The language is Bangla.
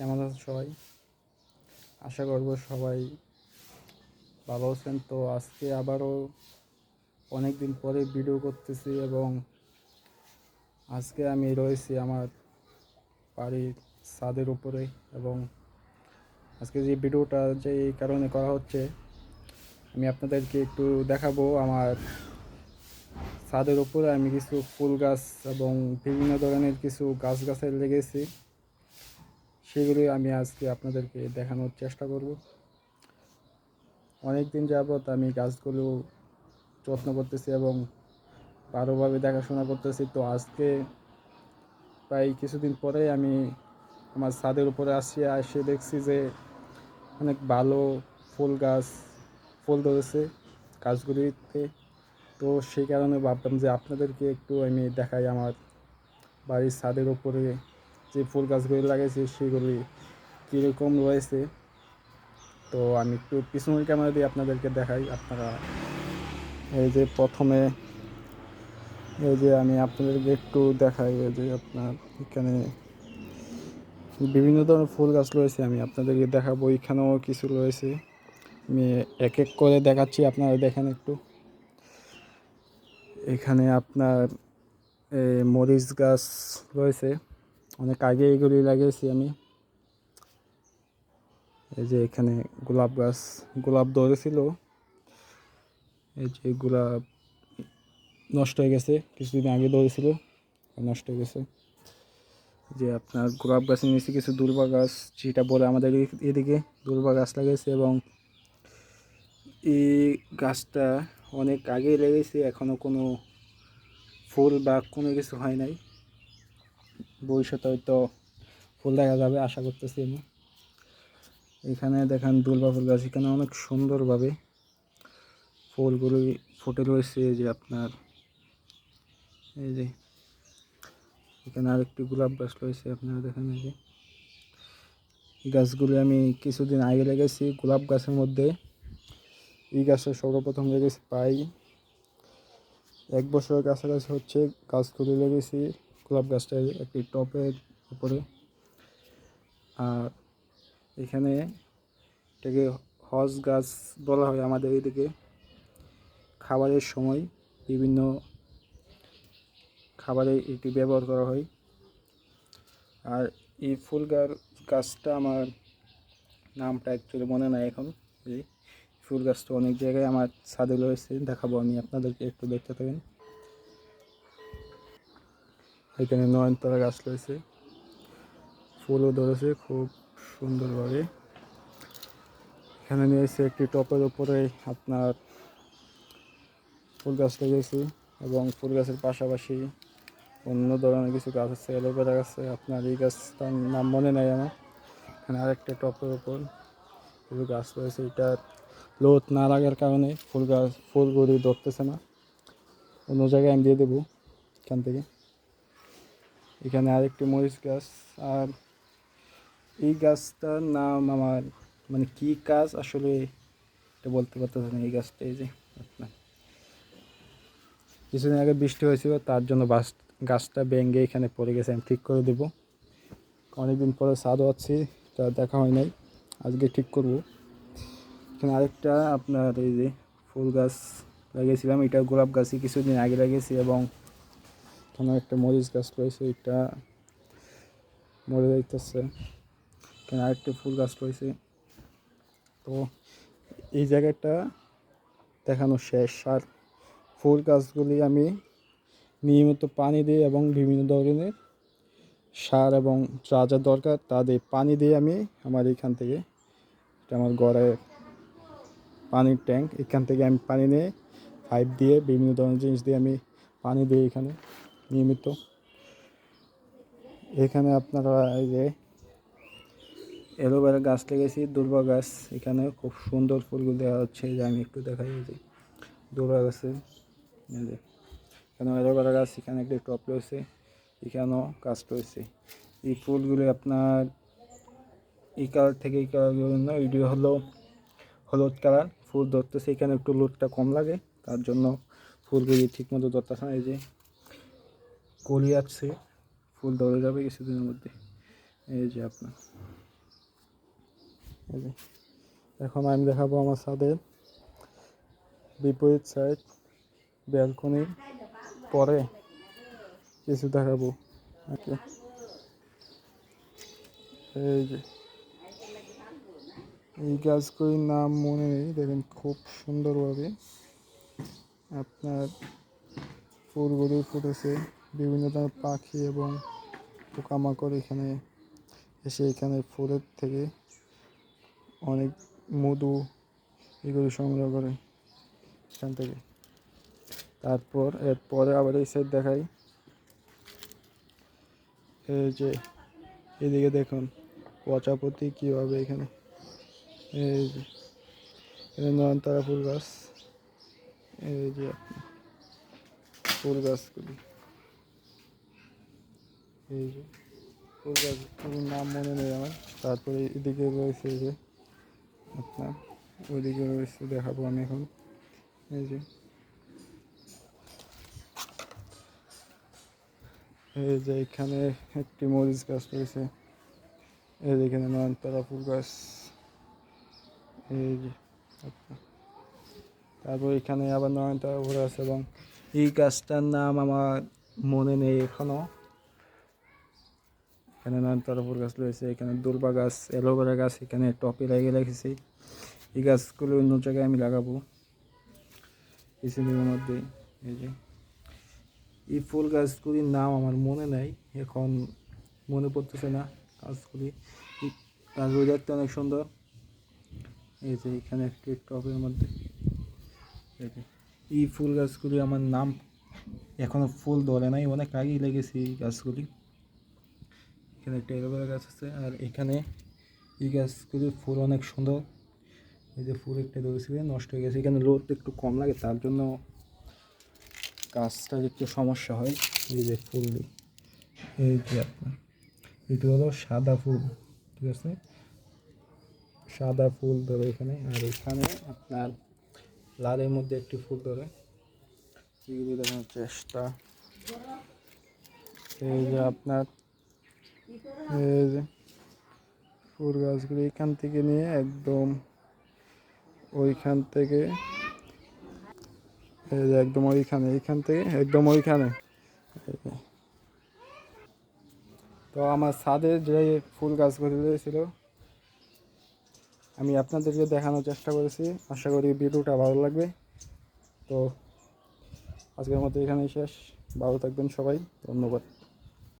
কেমন আছেন সবাই? আশা করব সবাই ভালো আছেন। তো আজকে আবারও অনেক দিন পরে ভিডিও করতেছি এবং আজকে আমি রয়েছি আমার বাড়ির ছাদের উপরে এবং আজকে যে ভিডিওটা যে কারণে করা হচ্ছে, আমি আপনাদেরকে একটু দেখাবো। আমার ছাদের উপরে আমি কিছু ফুল গাছ এবং বিভিন্ন ধরনের কিছু গাছ গাছের লেগেছি। সেগুলি আমি আজকে আপনাদেরকে দেখানোর চেষ্টা করব। অনেক দিন যাবৎ আমি গাছগুলো যত্ন করতেছি এবং ভালোভাবে দেখাশোনা করতেছি। তো আজকে প্রায় কিছুদিন পরে আমি আমার ছাদের উপরে আসি এসে দেখছি যে অনেক ভালো ফুল গাছ, ফুল ধরেছে গাছগুলিতে। তো সেই কারণে ভাবলাম যে আপনাদেরকে একটু আমি দেখাই আমার বাড়ির ছাদের উপরে যে ফুল গাছগুলি লাগিয়েছি সেগুলি কীরকম রয়েছে। তো আমি একটু পিছনের ক্যামেরা দিয়ে আপনাদেরকে দেখাই, আপনারা এই যে প্রথমে এই যে আমি আপনাদেরকে একটু দেখাই, এই যে আপনার এখানে বিভিন্ন ধরনের ফুল গাছ রয়েছে, আমি আপনাদেরকে দেখাবো। এখানেও কিছু রয়েছে। আমি এক এক করে দেখাচ্ছি, আপনারা দেখেন একটু। এখানে আপনার মরিচ গাছ রয়েছে। অনেক আগে এগুলি লাগিয়েছি আমি। এই যে এখানে গোলাপ গাছ, গোলাপ ধরেছিল এই যে গোলাপ নষ্ট হয়ে গেছে, কিছুদিন আগে ধরেছিল নষ্ট হয়ে গেছে। যে আপনার গোলাপ গাছের নিচে কিছু দুর্বা গাছ, যেটা বলে আমাদের এদিকে দুর্বা গাছ লাগিয়েছে এবং এই গাছটা অনেক আগেই লেগেছে এখনও কোনো ফুল বা কোনো কিছু হয় নাই। ভবিষ্যতে হয়তো ফুল দেখা যাবে, আশা করতেছি আমি। এখানে দেখেন দুর্বা ফুল গাছ, এখানে অনেক সুন্দরভাবে ফুলগুলি ফুটে রয়েছে। যে আপনার, এই যে এখানে আরেকটি গোলাপ গাছ রয়েছে, আপনারা দেখেন এই যে। গাছগুলি আমি কিছুদিন আগে লেগেছি গোলাপ গাছের মধ্যে। এই গাছটা সর্বপ্রথম লেগেছি পাই। এক বছরের কাছাকাছি হচ্ছে গাছগুলি লেগেছি গোলাপ গাছটা একটি টপের উপরে। আর এখানে এটাকে হজ গাছ বলা হয় আমাদের এদিকে। খাবারের সময় বিভিন্ন খাবারে এটি ব্যবহার করা হয়। আর এই ফুল গাছ, গাছটা আমার নামটা অ্যাকচুয়ালি মনে নাই এখন। এই ফুল গাছটা অনেক জায়গায় আমার ছাদে রয়েছে, দেখাবো আমি, আপনাদেরকে একটু দেখতে থাকেন। এখানে নয়নতারা গাছ রয়েছে। ফুলও ধরেছে খুব সুন্দরভাবে। এখানে নিয়েছে একটি টপের উপরে আপনার ফুল গাছ লেগেছে এবং ফুল গাছের পাশাপাশি অন্য ধরনের কিছু গাছ আছে, অ্যালোভেরা গাছে আপনার এই গাছটার নাম মনে নাই আমার। এখানে আরেকটা টপের উপর কিছু গাছ রয়েছে। এটা লোদ না লাগার কারণে ফুল গাছ, ফুলগুলি ধরতেছে না। অন্য জায়গায় আমি দিয়ে দেবো এখান থেকে। এখানে আরেকটি মরিচ গাছ। আর এই গাছটার নাম আমার মানে কি কাজ আসলে এটা বলতে পারতেছে না এই গাছটা, এই যে আপনার। কিছুদিন আগে বৃষ্টি হয়েছিল, তার জন্য বাস, গাছটা ভেঙে এখানে পড়ে গেছে, আমি ঠিক করে দেবো। অনেকদিন পরে ছাদও আছি তা দেখা হয় নাই, আজকে ঠিক করব। এখানে আরেকটা আপনার এই যে ফুল গাছ লাগিয়েছিলাম, এটা গোলাপ গাছই কিছুদিন আগে লাগিয়েছি এবং এখানে একটা মরিচ গাছ রয়েছে, এটা মরে যাইতেছে। এখানে আরেকটা ফুল গাছ রয়েছে। তো এই জায়গাটা দেখানো শেষ। আর ফুল গাছগুলি আমি নিয়মিত পানি দিই এবং বিভিন্ন ধরনের সার এবং যা যা দরকার তা দিয়ে পানি দিয়ে আমি আমার এখান থেকে এটা আমার ঘরের পানির ট্যাঙ্ক, এখান থেকে আমি পানি নিয়ে পাইপ দিয়ে বিভিন্ন ধরনের জিনিস দিয়ে আমি পানি দিই এখানে নিয়মিত। এখানে আপনারা এই যে অ্যালোভেরা গাছ লেগেছি দুর্বা গাছ। এখানে খুব সুন্দর ফুলগুলো দেওয়া হচ্ছে যে আমি একটু দেখাই যে দুর্বা গাছে এখানে অ্যালোভেরা গাছ, এখানে একটা টপ রয়েছে, এখানেও গাছ রয়েছে। এই ফুলগুলি আপনার এই কালার থেকে এই কালার জন্য এটি হলো, হলুদ কালার, ফুল ধরতেছে। এখানে একটু লোডটা কম লাগে, তার জন্য ফুলগুলি ঠিকমতো ধরতেছে না, এই যে কলি আছে, ফুল ধরে যাবে কিছুদিনের মধ্যে। এই যে আপনার। এই যে। এখন আমি দেখাবো আমার ছাদের বিপরীত সাইড ব্যালকনির পরে কিছু দেখাবো। ওকে। এই যে। এই গাছগুলির নাম মনে নেই, দেখেন খুব সুন্দরভাবে আপনার ফুলগুলি ফুটেছে। বিভিন্ন ধরনের পাখি এবং পোকামাকড় এখানে এসে এখানে ফুলের থেকে অনেক মধু এগুলো সংগ্রহ করে এখান থেকে। তারপর, এরপরে আবার এই সাইড দেখাই। এই যে, এদিকে দেখুন, প্রজাপতি কীভাবে এখানে, এই যে, এখানে নয়নতারা ফুল গাছ, এই যে ফুল গাছগুলি। এই যে ফুল গাছগুলির নাম মনে নেই আমার। তারপরে এদিকে রয়েছে এই যে আপনার, ওইদিকে রয়েছে দেখাবো আমি এখন। এই যে এই যে এখানে একটি মরিচ গাছ রয়েছে। এই যে এখানে নয়নতারা গাছ। এই যে তারপর এখানে আবার নয়নতারা গাছ এবং এই গাছটার নাম আমার মনে নেই এখনও। এখানে নয়নতারা ফুল গাছ রয়েছে, এখানে দুর্বা গাছ অ্যালোভেরা গাছ, এখানে টপে লাগিয়ে রেখেছি। এই গাছগুলো অন্য জায়গায় আমি লাগাবো। কিছুদিনের মধ্যে, এই যে। এই ফুল গাছগুলির নাম আমার মনে নেই, এখন মনে পড়তেছে না গাছগুলি। গাছগুলি দেখতে অনেক সুন্দর। এই যে এখানে একটি টবের মধ্যে। এই ফুল গাছগুলি আমার নাম এখনও ফুল ধরে নাই, অনেক আগেই লেগেছে এই গাছগুলি। এখানে একটা এলোভেরা গাছ আছে, আর এখানে এই গাছগুলির ফুল অনেক সুন্দর। এই যে ফুল একটা ধরেছিল নষ্ট হয়ে গেছে। এখানে রোদ একটু কম লাগে, তার জন্য গাছটার একটু সমস্যা হয়, এই যে ফুল এই যে আপনার, এটি হলো সাদা ফুল, ঠিক আছে? সাদা ফুল ধরে এখানে, আর এখানে আপনার লালের মধ্যে একটি ফুল ধরে। এগুলি দেখানোর চেষ্টা। এই যে আপনার ফুল গাছগুলি এখান থেকে নিয়ে একদম ওইখান থেকে একদম ওইখানে, এইখান থেকে একদম ওইখানে। তো আমার ছাদে যে ফুল গাছগুলি রয়েছিল, আমি আপনাদেরকে দেখানোর চেষ্টা করেছি। আশা করি ভিডিওটা ভালো লাগবে। তো আজকের মতো এখানেই শেষ। ভালো থাকবেন সবাই। ধন্যবাদ।